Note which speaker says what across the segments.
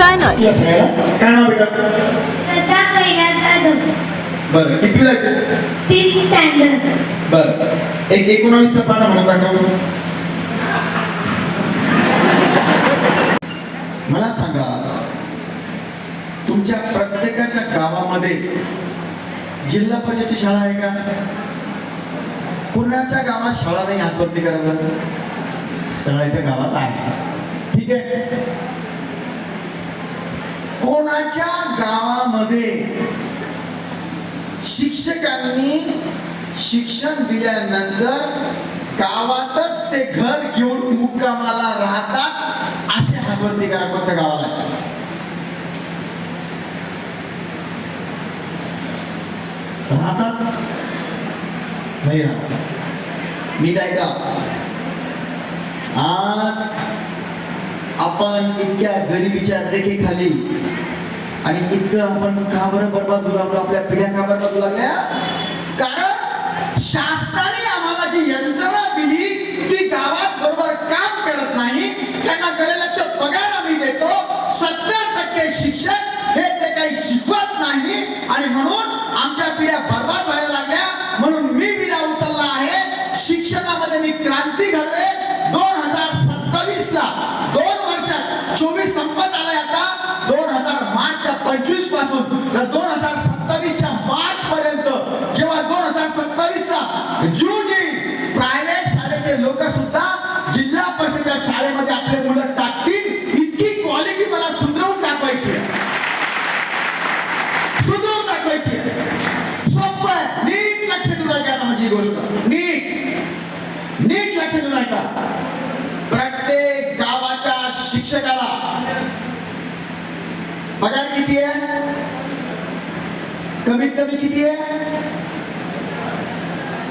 Speaker 1: Channel
Speaker 2: काय नाव बेटा?
Speaker 3: श्रद्धा कैलास जाधव.
Speaker 2: बरं कितवीला आहे तू?
Speaker 3: फिफ्थ स्टँडर्ड
Speaker 2: बरं. एक एकोणावीसचा पाना म्हणून दाखव. मला सांगा तुमच्या प्रत्येकाच्या गावामध्ये जिल्हा परिषदची शाळा आहे का? कुणाच्या गावात शाळा नाही हातवरती करा बरं. सगळ्याच्या गावात आहे ठीक आहे कोणाच्या गावामध्ये शिक्षकांनी शिक्षण दिल्यानंतर गावातच ते घर घेऊन मुक्कामाला राहतात असे हातवरती करा कोणत्या गावाला. राहतात? नाही राहत. नीट ऐका. आज आपण इतक्या गरिबीच्या रेखेखाली आणि इतकं आपण का बरं बरबाद होऊ लागलो? आपल्या पिढ्या का बरबाद होऊ लागल्या? कारण शासनाने आम्हाला जी यंत्रणा दिली ती गावात बरोबर काम करत नाही. त्यांना गळेला तो पगार आम्ही देतो. सत्तर टक्के शिक्षक हे ते काही शिकवत नाही. आणि म्हणून आमच्या पिढ्या बरबाद पासून तर दोन हजार सत्तावीसच्या मार्च पर्यंत जेव्हा दोन हजार सत्तावीसचा जून येईल प्रायव्हेट शाळेचे लोक सुद्धा जिल्हा परिषदेच्या शाळेमध्ये आपले मुलं टाकतील. इतकी क्वालिटी मला सुधरवून दाखवायची आहे. सुधरवून दाखवायची आहे. आहे. नीट लक्ष देऊन ऐका माझी गोष्ट. नीट. नीट लक्ष देऊन ऐका प्रत्येक गावाच्या शिक्षकाला पगार किती आहे? कमीत कमी किती आहे?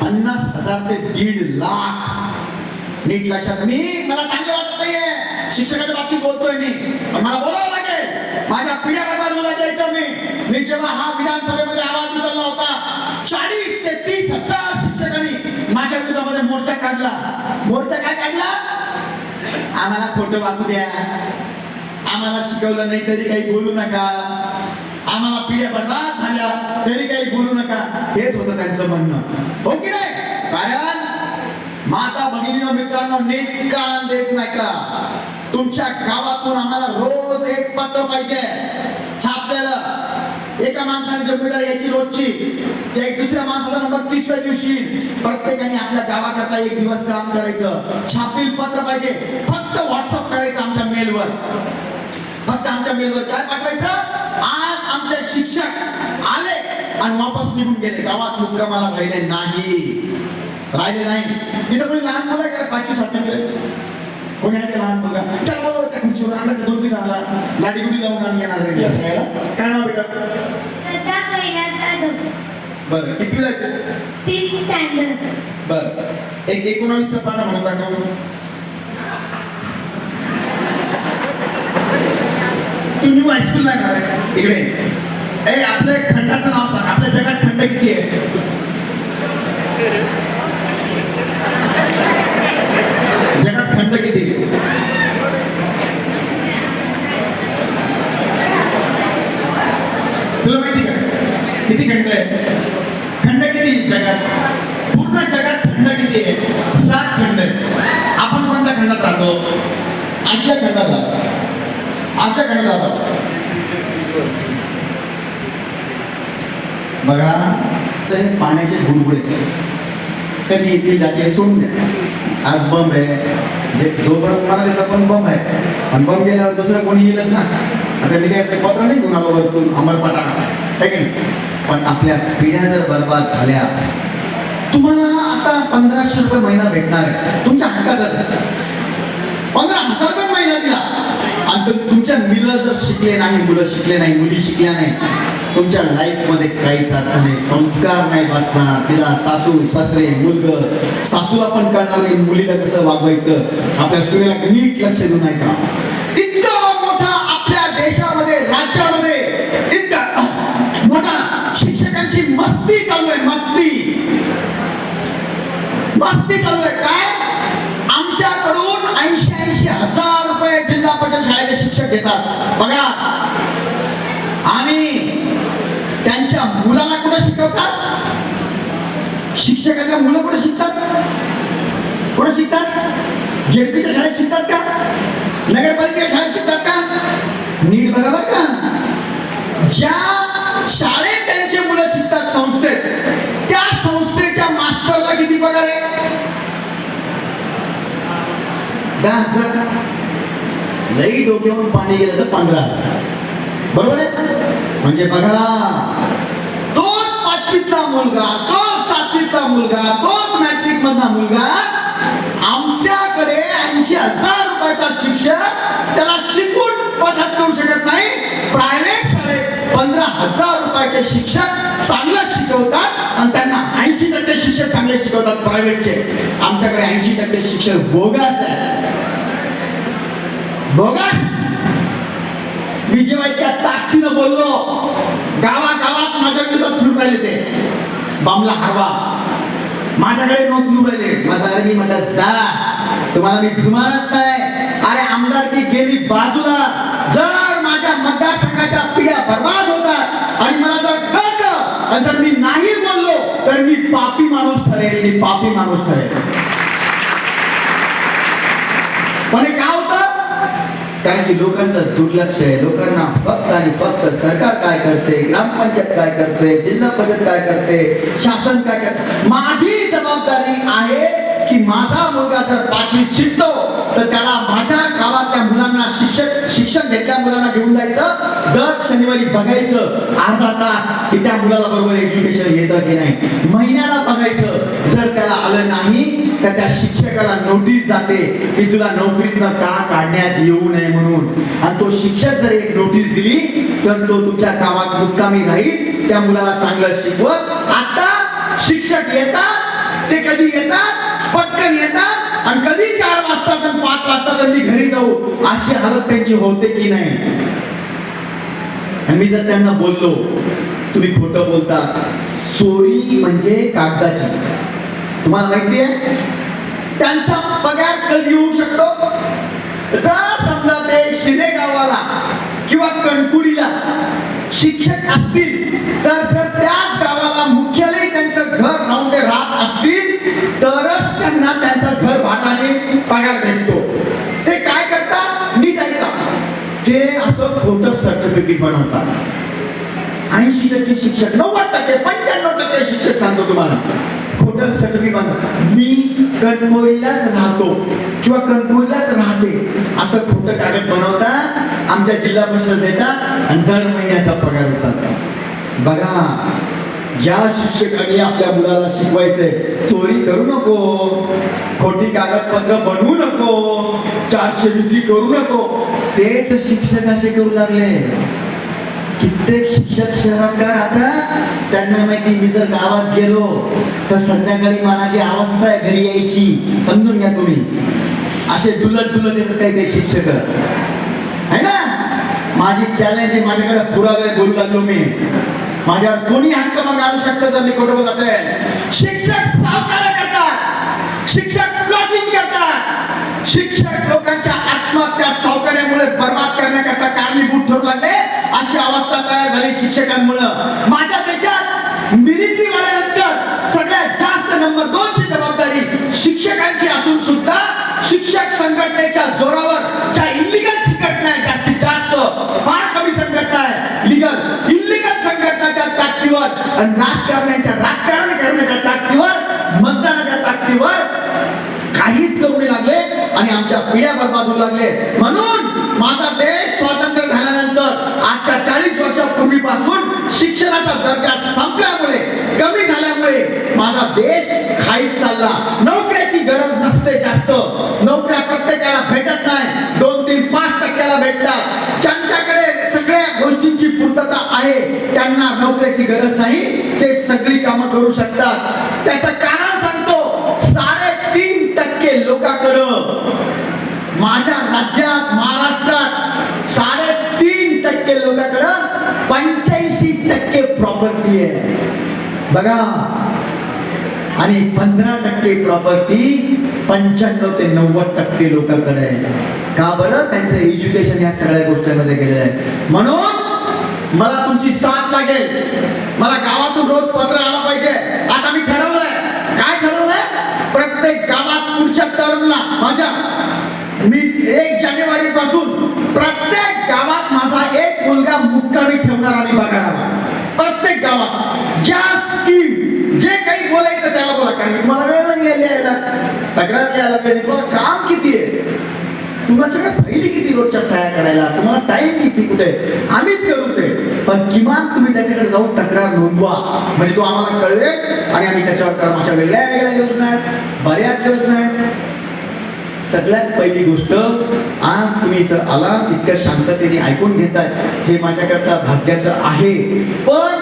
Speaker 2: पन्नास हजार ते दीड लाख. नीट लक्षात. मी मला चांगले वाटत नाहीये. शिक्षकाच्या बाबतीत बोलतोय मी. पण मला बोलावं लागेल. माझ्या पिढ्या बरोबर बोलायचं इथं मी. मी जेव्हा हा विधानसभेमध्ये आवाज उचलला होता चाळीस ते तीस हजार शिक्षकांनी माझ्या विरोधामध्ये मोर्चा काढला. मोर्चा काय काढला? आम्हाला खोटं वाकू द्या. आम्हाला शिकवलं नाही तरी काही बोलू नका. आम्हाला पिढ्या बर्बाद झाल्या तरी काही बोलू नका. हेच होतं त्यांचं म्हणणं. हो की नाही? कारण माता भगिनी मित्रांनो नीट कान देत नाही का तुमच्या गावातून आम्हाला रोज एक पत्र पाहिजे. छापलेलं. एका माणसाने जिम्मेदारी याची रोजची. त्या एक दुसऱ्या माणसाचा नंबर तिसऱ्या दिवशी. प्रत्येकाने आपल्या गावाकरता एक दिवस काम करायचं. छापील पत्र पाहिजे. फक्त व्हॉट्सअप करायचं आमच्या मेलवर फक्त आमच्या मेलवर काय पाठवायचं? आज आमचे शिक्षक आले आणि वापस निघून गेले. गावात मुक्कामाला राहिले नाही. राहिले नाही. इथं कोणी लहान मुलं आहे का? पाचवी सातवी कोणी आहे का लहान मुलगा त्याला बरोबर त्या खुर्चीवर आणला त्या दोन तीन आणला. लाडी गुडी लावून आणि येणार रेडी असं यायला काय नाव बेटा? बरं तू?
Speaker 3: फिफ्थ स्टँडर्ड
Speaker 2: बरं. एक एकोणावीसचा पाना म्हणून दाखव. तू न्यू हायस्कूलला येणार आहे. इकडे. ए आपल्या खंडाचं नाव सांग. आपल्या जगात खंड किती आहे? जगात खंड किती आहे? तुला माहिती का? किती खंड आहे? खंड किती जगात? पूर्ण जगात खंड किती आहे? सात खंड आहे आपण कोणत्या खंडात राहतो? आशिया खंडात राहतो. असं घडलं राहतो बघा ते पाण्याचे बुडबुडे कधी येतील जाते सोडून द्या. आज बंब आहे. जे जोपर्यंत मला त्याचा पण बंब आहे. पण बंब गेल्यावर दुसरं कोणी येईलच ना. आता मी काय असं पत्र नाही घेऊन आलो वरतून अंमलपाटा आहे की पण आपल्या पिढ्या जर बर्बाद झाल्या तुम्हाला आता पंधराशे रुपये महिना भेटणार आहे. तुमच्या हक्काचा. पंधरा हजार रुपये महिना दिला. आणि तुमच्या मुलं जर शिकले नाही मुलं शिकले नाही मुली शिकल्या नाही तुमच्या लाईफमध्ये काहीच अर्थ नाही संस्कार नाही बसणार. तिला सासू सासरे मुलग सासूला पण कळणार नाही मुलीला कसं वागवायचं. आपल्या स्त्रीला नीट लक्ष देऊ नाही का इतका मोठा आपल्या देशामध्ये राज्यामध्ये इतका मोठा शिक्षकांची मस्ती चालू आहे मस्ती. मस्ती चालू आहे. काय? आमच्याकडून ऐंशी ऐंशी हजार शाळेचे शिक्षक घेतात. बघा. आणि त्यांच्या मुलाला कुठं शिकवतात? शिक्षकाच्या मुलं कुठे शिकतात? कुठे शिकतात? जेडपीच्या शाळेत शिकतात का? नगरपालिकेच्या शाळेत शिकतात का? नीट बघा बरं का. ज्या शाळेत त्यांचे मुलं शिकतात संस्थेत त्या संस्थेच्या मास्तरला किती पगार आहे? दहा हजार. लई डोक्यावरून पाणी गेलं तर पंधरा. बरोबर आहे? म्हणजे बघा. तोच पाचवीतला मुलगा तोच सातवीतला मुलगा तोच मॅट्रिक मधला मुलगा आमच्याकडे ऐंशी हजार रुपयाचा शिक्षक त्याला शिकून पाठात करू शकत नाही. प्रायव्हेट शाळेत पंधरा हजार रुपयाचे शिक्षक चांगलं शिकवतात आणि त्यांना ऐंशी टक्के शिक्षक चांगले शिकवतात प्रायव्हेटचे. आमच्याकडे ऐंशी टक्के शिक्षक बोगस आहे बोगस विजयबाई त्या ताकदीनं बोललो. गावागावात माझ्या विरोधात फिरून राहिले ते. बामला हरवा. माझ्याकडे नोंद येऊ राहिले माझा मी म्हणतात जा. तुम्हाला मी जुमानत नाही. अरे आमदार की गेली बाजूला. जर माझ्या मतदारसंघाच्या पिढ्या बर्बाद होतात आणि मला जर कळतं आणि जर मी नाही बोललो तर मी पापी माणूस ठरेल. मी पापी माणूस ठरेल. पण गाव कारण की लोकांचं दुर्लक्ष आहे. लोकांना फक्त आणि फक्त सरकार काय करते? ग्रामपंचायत काय करते? जिल्हा परिषद काय करते? शासन काय करते? माझी जबाबदारी आहे की माझा मुलगा जर पाचवीत शिकतो तर त्याला माझ्या गावातल्या मुलांना शिक्षक शिक्षण घेतल्या मुलांना घेऊन जायचं. दर शनिवारी बघायचं अर्धा तास की त्या मुलाला बरोबर एज्युकेशन येतं की नाही. महिन्याला बघायचं. जर त्याला आलं नाही तर त्या शिक्षकाला नोटीस जाते की तुला नोकरीतनं का काढण्यात येऊ नये म्हणून. आणि तो शिक्षक जर एक नोटीस दिली तर तो तुमच्या गावात मुक्कामी राहील. त्या मुलाला चांगलं शिकवत. आता शिक्षक येतात ते कधी येतात? पटकन येतात आणि कधी चार वाजता पण पाच वाजता तर मी घरी जाऊ? अशी हालत त्यांची होते की नाही? आणि मी जर त्यांना बोललो तुम्ही खोटं बोलता. चोरी म्हणजे कागदाची. तुम्हाला माहिती आहे? त्यांचा पगार कधी होऊ शकतो? जर समजा ते शिने गावाला किंवा कणकुरीला शिक्षक असतील तर जर त्याच गावात मुख्यालय त्यांचं घर राहून ते राहत असतील तरच त्यांना त्यांचा घर भाडाने पगार भेटतो. ते काय करतात? नीट ऐका. ते असं खोटं सर्टिफिकेट बनवतात. ऐंशी टक्के शिक्षक नव्वद टक्के पंच्याण्णव टक्के शिक्षक सांगतो तुम्हाला. खोटं सर्टिफिकेट बनवतात. मी कणकोरीलाच राहतो किंवा कणकोरीलाच राहते. असं खोटं कागद बनवतात आमच्या जिल्हा परिषद देतात आणि दर महिन्याचा पगार उचलतात. बघा ज्या शिक्षकांनी आपल्या मुलाला शिकवायचंय चोरी करू नको खोटी कागदपत्र बनवू नको चारशे विसी करू नको तेच शिक्षक असे करू लागले. कित्येक शिक्षक शहरात का राहतात त्यांना माहिती मी जर गावात गेलो तर संध्याकाळी माझी अवस्था आहे घरी यायची समजून घ्या तुम्ही. असे डुलत डुलत येतात काही काही शिक्षक. है ना? माझी चॅलेंज आहे माझ्याकडे पुरावे बोलू लागलो मी. माझ्यावर कोणी हक्क मग आणू शकतं जर मी कुटुंब असेल. शिक्षक सावकार करतात. शिक्षक प्लॉटिंग करतात. शिक्षक लोकांच्या आत्महत्या सावकार्यामुळे बर्बाद करण्याकरता कारणीभूत ठरू लागले. अशी अवस्था तयार झाली शिक्षकांमुळं. आणि राजकारण्यांच्या राजकारण करण्याच्या ताकदीवर मतदानाच्या ताकदीवर काहीच करू लागले आणि आमच्या पिढ्या बर्बाद होऊ लागले. म्हणून माझा देश स्वातंत्र्य झाल्यानंतर आजच्या चाळीस वर्षापूर्वीपासून शिक्षणाचा दर्जा संपल्यामुळे कमी झाल्यामुळे माझा देश खाईत चालला. नोकऱ्याची गरज नसते जास्त. नोकऱ्या प्रत्येकाला भेटत नाही. दोन तीन पाच टक्क्याला भेटतात. त्यांना नोकऱ्याची गरज नाही ते सगळी कामं करू शकतात. त्याचं कारण सांगतो साडेतीन टक्के लोकांकडं माझ्या राज्यात महाराष्ट्रात साडेतीन टक्के लोकांकडं पंच्याऐंशी टक्के प्रॉपर्टी आहे. बघा आणि पंधरा टक्के प्रॉपर्टी पंच्याण्णव ते नव्वद टक्के लोकांकडे आहे. का बरं? त्यांचं एज्युकेशन या सगळ्या गोष्टींमध्ये गेलेलं आहे. म्हणून मला तुमची साथ लागेल. मला गावातून रोज पत्र आला पाहिजे. आता मी ठरवलंय. काय ठरवलंय? प्रत्येक गावात पुढच्या टर्मला माझ्या मी एक जानेवारी पासून प्रत्येक गावात माझा एक मुलगा मुक्कामी ठेवणार आणि बघायला. प्रत्येक गावात. ज्या स्कीम जे काही बोलायचं त्याला बोला. कारण की तुम्हाला वेळ नाही यायला लिहायला. तक्रार लिहायला तुम्हाला काम किती आहे? तुमच्याकडे पहिली किती रोजच्या सहाय्या करायला? कुठे आम्हीच करू ते पण किमान तुम्ही त्याच्याकडे जाऊन तक्रार नोंदवा. म्हणजे तो आम्हाला कळवेल आणि आम्ही त्याच्यावर कर्म अशा वेगळ्या वेगळ्या योजना आहेत बऱ्याच योजना आहेत. सगळ्यात पहिली गोष्ट आज तुम्ही इथं आला इतक्या शांततेने ऐकून घेताय हे माझ्याकरता भाग्याचं आहे. पण